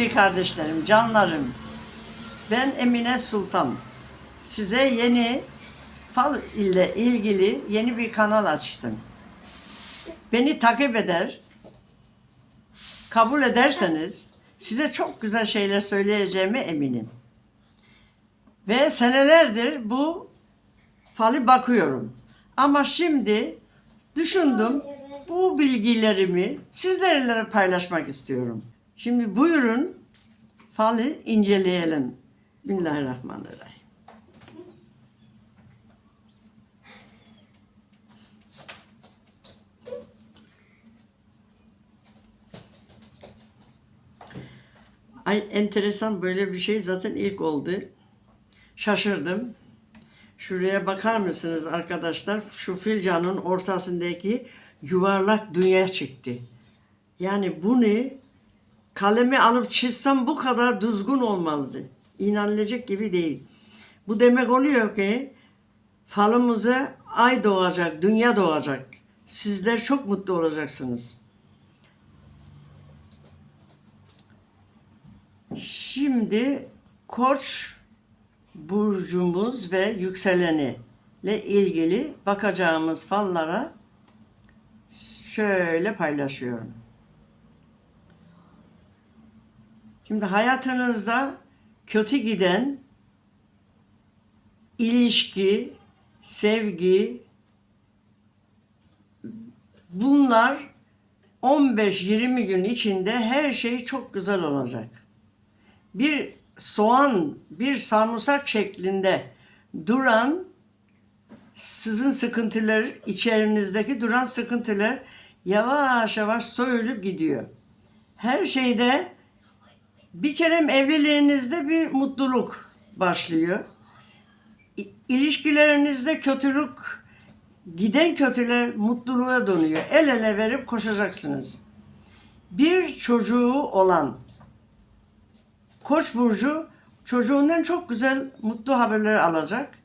Sevgili kardeşlerim, canlarım, ben Emine Sultan. Size yeni fal ile ilgili yeni bir kanal açtım. Beni takip eder, kabul ederseniz size çok güzel şeyler söyleyeceğime eminim. Ve senelerdir bu falı bakıyorum. Ama şimdi düşündüm bu bilgilerimi sizlerle paylaşmak istiyorum. Şimdi buyurun falı inceleyelim. Bismillahirrahmanirrahim. Ay enteresan böyle bir şey zaten ilk oldu. Şaşırdım. Şuraya bakar mısınız arkadaşlar? Şu filcanın ortasındaki yuvarlak dünya çıktı. Yani bunu kalemi alıp çizsem bu kadar düzgün olmazdı. İnanılacak gibi değil. Bu demek oluyor ki falımıza ay doğacak, dünya doğacak. Sizler çok mutlu olacaksınız. Şimdi Koç burcumuz ve yükseleni ile ilgili bakacağımız fallara şöyle paylaşıyorum. Şimdi hayatınızda kötü giden ilişki, sevgi bunlar 15-20 gün içinde her şey çok güzel olacak. Bir soğan, bir sarımsak şeklinde duran sizin sıkıntılar, içerinizdeki duran sıkıntılar yavaş yavaş soyulup gidiyor. Her şeyde bir kere evliliğinizde bir mutluluk başlıyor. İlişkilerinizde kötülük, giden kötüler mutluluğa dönüyor. El ele verip koşacaksınız. Bir çocuğu olan Koç burcu çocuğundan çok güzel mutlu haberler alacak.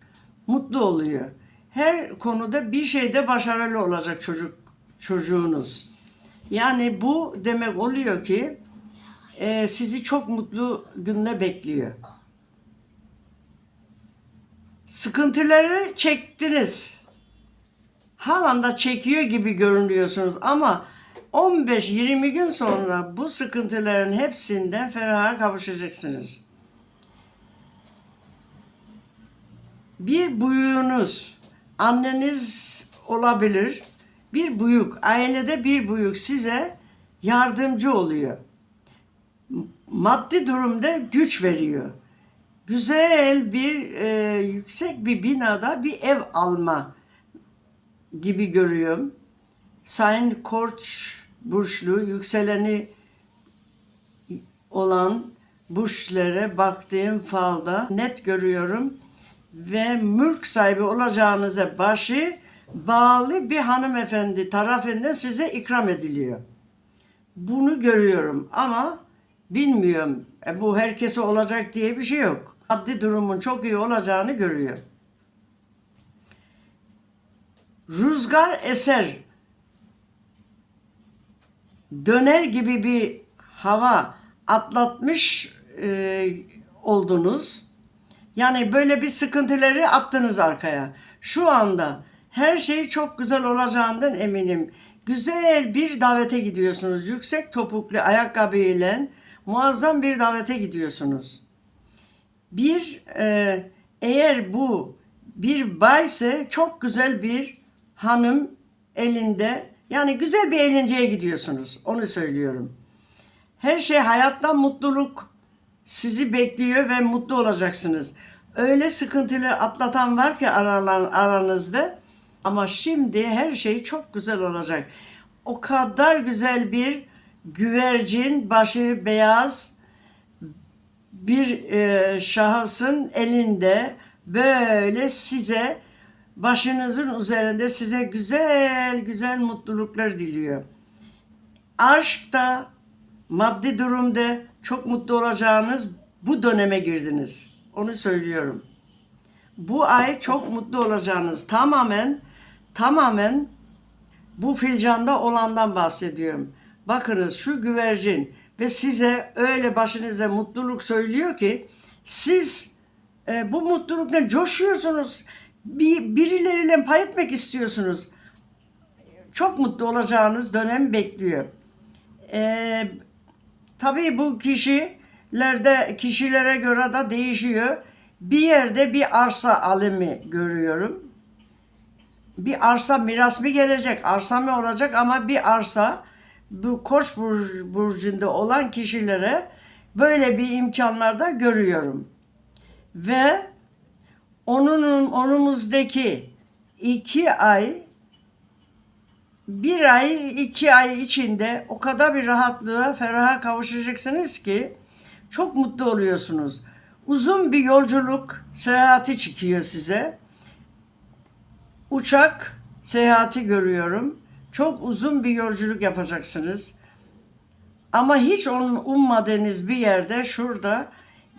Mutlu oluyor. Her konuda bir şeyde başarılı olacak çocuk çocuğunuz. Yani bu demek oluyor ki e, sizi çok mutlu günle bekliyor. Sıkıntıları çektiniz. Halen çekiyor gibi görünüyorsunuz ama 15-20 gün sonra bu sıkıntıların hepsinden feraha kavuşacaksınız. Bir buyuğunuz, anneniz olabilir. Bir buyuk, ailede bir buyuk size yardımcı oluyor. Maddi durumda güç veriyor. Güzel bir, e, yüksek bir binada bir ev alma gibi görüyorum. Sayın Koç burçlu yükseleni olan burçlara baktığım falda net görüyorum ve mülk sahibi olacağınıza başı bağlı bir hanımefendi tarafından size ikram ediliyor. Bunu görüyorum ama bilmiyorum. E, bu herkese olacak diye bir şey yok. Maddi durumun çok iyi olacağını görüyor. Rüzgar eser döner gibi bir hava atlatmış e, oldunuz. Yani böyle bir sıkıntıları attınız arkaya. Şu anda her şey çok güzel olacağından eminim. Güzel bir davete gidiyorsunuz. Yüksek topuklu ayakkabı ile muazzam bir davete gidiyorsunuz. Bir e, eğer bu bir bayse çok güzel bir hanım elinde yani güzel bir eğlenceye gidiyorsunuz. Onu söylüyorum. Her şey hayattan mutluluk sizi bekliyor ve mutlu olacaksınız. Öyle sıkıntılı atlatan var ki aralan, aranızda. Ama şimdi her şey çok güzel olacak. O kadar güzel bir güvercin, başı beyaz bir e, şahısın elinde böyle size başınızın üzerinde size güzel güzel mutluluklar diliyor. Aşkta, maddi durumda çok mutlu olacağınız bu döneme girdiniz. Onu söylüyorum. Bu ay çok mutlu olacağınız tamamen tamamen bu filcanda olandan bahsediyorum. Bakınız şu güvercin ve size öyle başınıza mutluluk söylüyor ki siz e, bu mutlulukla coşuyorsunuz. Bir, birileriyle pay etmek istiyorsunuz. Çok mutlu olacağınız dönem bekliyor. E, tabii bu kişilerde kişilere göre de değişiyor. Bir yerde bir arsa alımı görüyorum bir arsa miras mı gelecek, arsa mı olacak ama bir arsa bu Koç burcunda olan kişilere böyle bir imkanlarda görüyorum. Ve onun onumuzdaki iki ay bir ay, iki ay içinde o kadar bir rahatlığa, feraha kavuşacaksınız ki çok mutlu oluyorsunuz. Uzun bir yolculuk seyahati çıkıyor size uçak seyahati görüyorum. Çok uzun bir yolculuk yapacaksınız. Ama hiç onun ummadığınız bir yerde şurada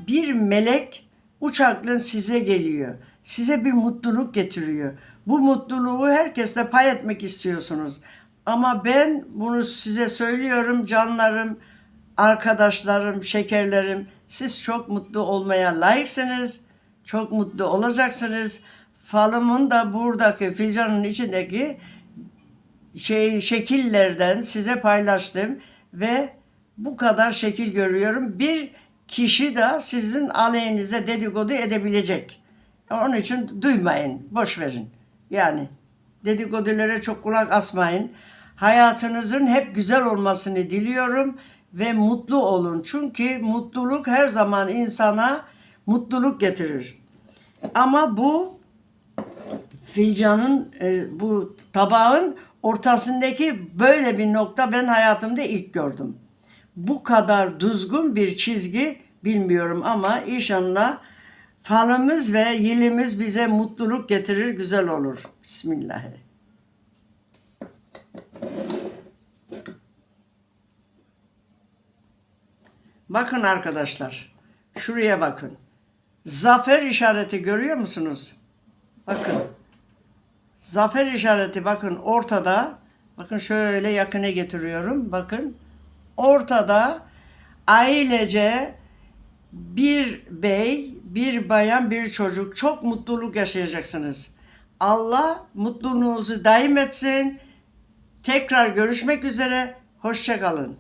bir melek uçakla size geliyor. Size bir mutluluk getiriyor. Bu mutluluğu herkesle pay etmek istiyorsunuz. Ama ben bunu size söylüyorum canlarım, arkadaşlarım, şekerlerim. Siz çok mutlu olmaya layıksınız. Çok mutlu olacaksınız. Falımın da buradaki fincanın içindeki şey şekillerden size paylaştım ve bu kadar şekil görüyorum. Bir kişi de sizin aleyhinize dedikodu edebilecek. Onun için duymayın, boş verin. Yani dedikodulara çok kulak asmayın. Hayatınızın hep güzel olmasını diliyorum ve mutlu olun. Çünkü mutluluk her zaman insana mutluluk getirir. Ama bu fincanın e, bu tabağın ortasındaki böyle bir nokta ben hayatımda ilk gördüm. Bu kadar düzgün bir çizgi bilmiyorum ama inşallah falımız ve yılımız bize mutluluk getirir, güzel olur. Bismillahirrahmanirrahim. Bakın arkadaşlar, şuraya bakın. Zafer işareti görüyor musunuz? Bakın. Zafer işareti bakın ortada. Bakın şöyle yakına getiriyorum. Bakın. Ortada ailece bir bey, bir bayan, bir çocuk çok mutluluk yaşayacaksınız. Allah mutluluğunuzu daim etsin. Tekrar görüşmek üzere. Hoşçakalın.